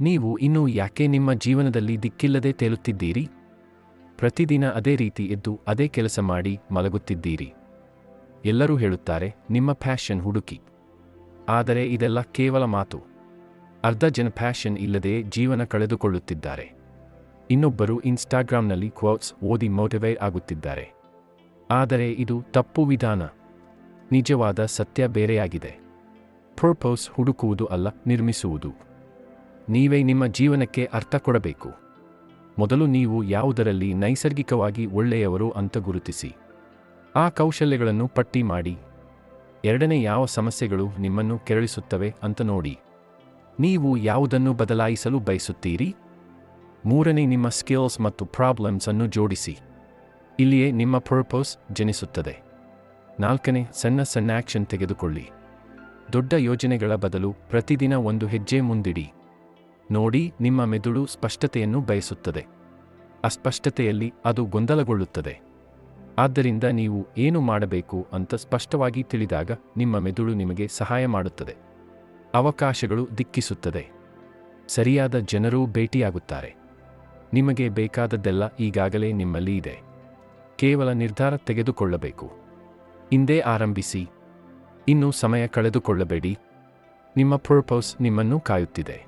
ನೀವು ಇನ್ನೂ ಯಾಕೆ ನಿಮ್ಮ ಜೀವನದಲ್ಲಿ ದಿಕ್ಕಿಲ್ಲದೆ ತೇಲುತ್ತಿದ್ದೀರಿ? ಪ್ರತಿದಿನ ಅದೇ ರೀತಿ ಎದ್ದು ಅದೇ ಕೆಲಸ ಮಾಡಿ ಮಲಗುತ್ತಿದ್ದೀರಿ. ಎಲ್ಲರೂ ಹೇಳುತ್ತಾರೆ, ನಿಮ್ಮ ಫ್ಯಾಷನ್ ಹುಡುಕಿ. ಆದರೆ ಇದೆಲ್ಲ ಕೇವಲ ಮಾತು. ಅರ್ಧ ಜನ ಫ್ಯಾಷನ್ ಇಲ್ಲದೆ ಜೀವನ ಕಳೆದುಕೊಳ್ಳುತ್ತಿದ್ದಾರೆ. ಇನ್ನೊಬ್ಬರು ಇನ್ಸ್ಟಾಗ್ರಾಂನಲ್ಲಿ ಕ್ವಾಟ್ಸ್ ಓದಿ ಮೋಟಿವೇಟ್ ಆಗುತ್ತಿದ್ದಾರೆ. ಆದರೆ ಇದು ತಪ್ಪು ವಿಧಾನ. ನಿಜವಾದ ಸತ್ಯ ಬೇರೆಯಾಗಿದೆ. ಪ್ರೊಪೋಸ್ ಹುಡುಕುವುದು ಅಲ್ಲ, ನಿರ್ಮಿಸುವುದು. ನೀವೇ ನಿಮ್ಮ ಜೀವನಕ್ಕೆ ಅರ್ಥ ಕೊಡಬೇಕು. ಮೊದಲು ನೀವು ಯಾವುದರಲ್ಲಿ ನೈಸರ್ಗಿಕವಾಗಿ ಒಳ್ಳೆಯವರು ಅಂತ ಗುರುತಿಸಿ. ಆ ಕೌಶಲ್ಯಗಳನ್ನು ಪಟ್ಟಿ ಮಾಡಿ. ಎರಡನೇ ಯಾವ ಸಮಸ್ಯೆಗಳು ನಿಮ್ಮನ್ನು ಕೆರಳಿಸುತ್ತವೆ ಅಂತ ನೋಡಿ. ನೀವು ಯಾವುದನ್ನು ಬದಲಾಯಿಸಲು ಬಯಸುತ್ತೀರಿ? ಮೂರನೇ ನಿಮ್ಮ ಸ್ಕಿಲ್ಸ್ ಮತ್ತು ಪ್ರಾಬ್ಲಮ್ಸ್ ಅನ್ನು ಜೋಡಿಸಿ. ಇಲ್ಲಿಯೇ ನಿಮ್ಮ ಪರ್ಪೋಸ್ ಜನಿಸುತ್ತದೆ. ನಾಲ್ಕನೇ ಸಣ್ಣ ಸಣ್ಣ ಆಕ್ಷನ್ ತೆಗೆದುಕೊಳ್ಳಿ. ದೊಡ್ಡ ಯೋಜನೆಗಳ ಬದಲು ಪ್ರತಿದಿನ ಒಂದು ಹೆಜ್ಜೆ ಮುಂದಿಡಿ. ನೋಡಿ ನಿಮ್ಮ ಮೆದುಳು ಸ್ಪಷ್ಟತೆಯನ್ನು ಬಯಸುತ್ತದೆ. ಅಸ್ಪಷ್ಟತೆಯಲ್ಲಿ ಅದು ಗೊಂದಲಗೊಳ್ಳುತ್ತದೆ. ಆದ್ದರಿಂದ ನೀವು ಏನು ಮಾಡಬೇಕು ಅಂತ ಸ್ಪಷ್ಟವಾಗಿ ತಿಳಿದಾಗ ನಿಮ್ಮ ಮೆದುಳು ನಿಮಗೆ ಸಹಾಯ ಮಾಡುತ್ತದೆ. ಅವಕಾಶಗಳು ದಿಕ್ಕಿಸುತ್ತದೆ. ಸರಿಯಾದ ಜನರೂ ಭೇಟಿಯಾಗುತ್ತಾರೆ. ನಿಮಗೆ ಬೇಕಾದದ್ದೆಲ್ಲ ಈಗಾಗಲೇ ನಿಮ್ಮಲ್ಲಿ ಇದೆ. ಕೇವಲ ನಿರ್ಧಾರ ತೆಗೆದುಕೊಳ್ಳಬೇಕು. ಇಂದೇ ಆರಂಭಿಸಿ. ಇನ್ನು ಸಮಯ ಕಳೆದುಕೊಳ್ಳಬೇಡಿ. ನಿಮ್ಮ ಪ್ರೊಪೌಸ್ ನಿಮ್ಮನ್ನು ಕಾಯುತ್ತಿದೆ.